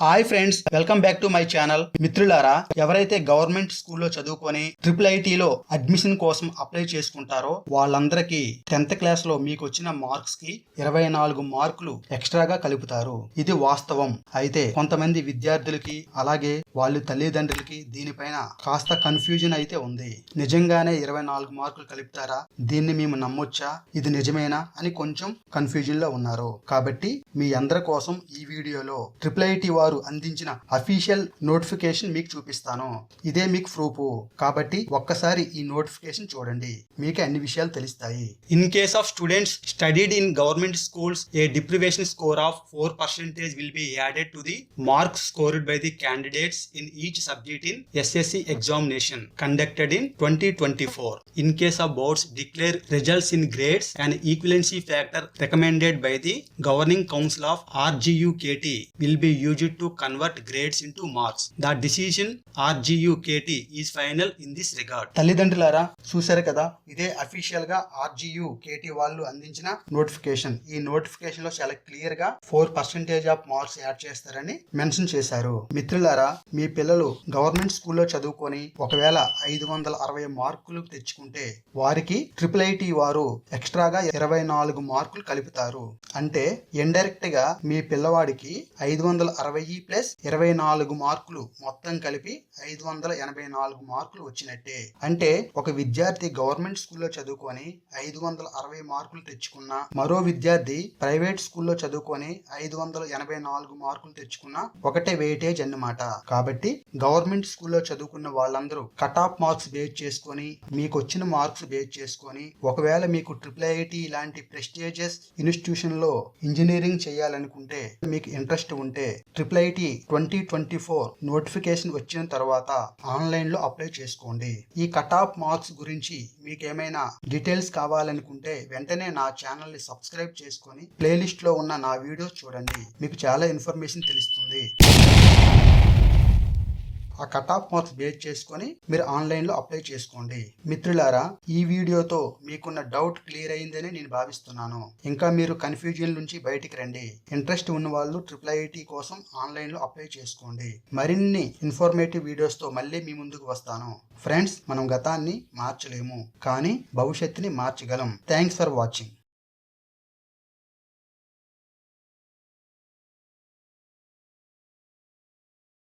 Hi friends welcome back to my channel మిత్రులారా ఎవరైతే government స్కూల్లో చదువుకొని ట్రిపుల్ ఐటీలో అడ్మిషన్ కోసం అప్లై చేసుకుంటారో వాళ్ళందరికీ టెన్త్ క్లాస్లో మీకు వచ్చిన మార్క్స్కి ఇరవై నాలుగు మార్కులు ఎక్స్ట్రాగా కలుపుతారు. ఇది వాస్తవం. అయితే కొంతమంది విద్యార్థులకి అలాగే వాళ్ళ తల్లిదండ్రులకి దీనిపైన కాస్త కన్ఫ్యూజన్ అయితే ఉంది. నిజంగానే ఇరవై నాలుగు మార్కులు కలుపుతారా? దీన్ని మేము నమ్మొచ్చా? ఇది నిజమేనా? అని కొంచెం కన్ఫ్యూజన్లో ఉన్నారు. కాబట్టి మీ అందరి కోసం ఈ వీడియోలో ట్రిపుల్ ఐటీ వారు అందించిన అఫీషియల్ నోటిఫికేషన్ మీకు చూపిస్తాను. ఇదే మీకు ప్రూఫ్. కాబట్టి ఒక్కసారి ఈ నోటిఫికేషన్ చూడండి. మీకు అన్ని విషయాలు తెలుస్తాయి. In case of students studied in government schools a deprivation score of four percentage will be added to the marks scored by the candidates in each subject in SSC examination conducted in twenty twenty four in case of boards declare results in grades and equivalency factor recommended by the governing council of RGU KT will be use used to convert grades into marks. The decision RGUKT is final in this regard. తల్లిదండ్రులారా చూశారు కదా ఇదే అఫీషియల్గా ఆర్జియు KT వాళ్ళు అందించిన notification ఈ నోటిఫికేషన్లో చాలా క్లియర్గా four percentage of marks add చేస్తారని మెన్షన్ చేశారు మిత్రులారా మీ పిల్లలు గవర్నమెంట్ స్కూల్లో చదువుకొని ఒకవేళ ఐదు వందల అరవై మార్కులు తెచ్చుకుంటే వారికి ట్రిపుల్ ఐటీ వారు ఎక్స్ట్రాగా ఇరవై నాలుగు మార్కులు కలుపుతారు అంటే ఇండైరెక్ట్గా మీ పిల్లవాడికి ఐదు వందల అరవై ప్లస్ ఇరవై నాలుగు మార్కులు మొత్తం కలిపి ఐదు వందల ఎనభై నాలుగు మార్కులు వచ్చినట్టే. అంటే ఒక విద్యార్థి గవర్నమెంట్ స్కూల్లో చదువుకొని ఐదు వందల అరవై మార్కులు తెచ్చుకున్న మరో విద్యార్థి ప్రైవేట్ స్కూల్లో చదువుకొని ఐదు వందల ఎనభై నాలుగు మార్కులు తెచ్చుకున్న ఒకటే వెయిటేజ్ అన్నమాట. కాబట్టి గవర్నమెంట్ స్కూల్లో చదువుకున్న వాళ్ళందరూ కట్ ఆఫ్ మార్క్స్ బేస్ చేసుకొని మీకు వచ్చిన మార్క్స్ బేస్ చేసుకొని ఒకవేళ మీకు ట్రిపుల్ ఐఐటి ఇలాంటి ప్రెస్టీజియస్ ఇన్స్టిట్యూషన్లో ఇంజనీరింగ్ చేయాలనుకుంటే మీకు ఇంట్రెస్ట్ ఉంటే triple IT twenty twenty four notification వచ్చిన తర్వాత ఆన్లైన్లో అప్లై చేసుకోండి. ఈ కట్ ఆఫ్ మార్క్స్ గురించి మీకేమైనా డీటెయిల్స్ కావాలనుకుంటే వెంటనే నా ఛానల్ని సబ్స్క్రైబ్ చేసుకొని ప్లేలిస్ట్లో ఉన్న నా వీడియోస్ చూడండి. మీకు చాలా ఇన్ఫర్మేషన్ తెలుస్తుంది. ఆ కట్ ఆఫ్ మార్క్స్ బేస్ చేసుకొని మీరు ఆన్లైన్లో అప్లై చేసుకోండి. మిత్రులారా ఈ వీడియోతో మీకున్న డౌట్ క్లియర్ అయిందని నేను భావిస్తున్నాను. ఇంకా మీరు కన్ఫ్యూజన్ నుంచి బయటికి రండి. ఇంట్రెస్ట్ ఉన్న వాళ్ళు ట్రిపుల్ ఐఐటి కోసం ఆన్లైన్లో అప్లై చేసుకోండి. మరిన్ని ఇన్ఫర్మేటివ్ వీడియోస్తో మళ్ళీ మీ ముందుకు వస్తాను. ఫ్రెండ్స్ మనం గతాన్ని మార్చలేము. కానీ భవిష్యత్తుని మార్చగలం. Thanks for watching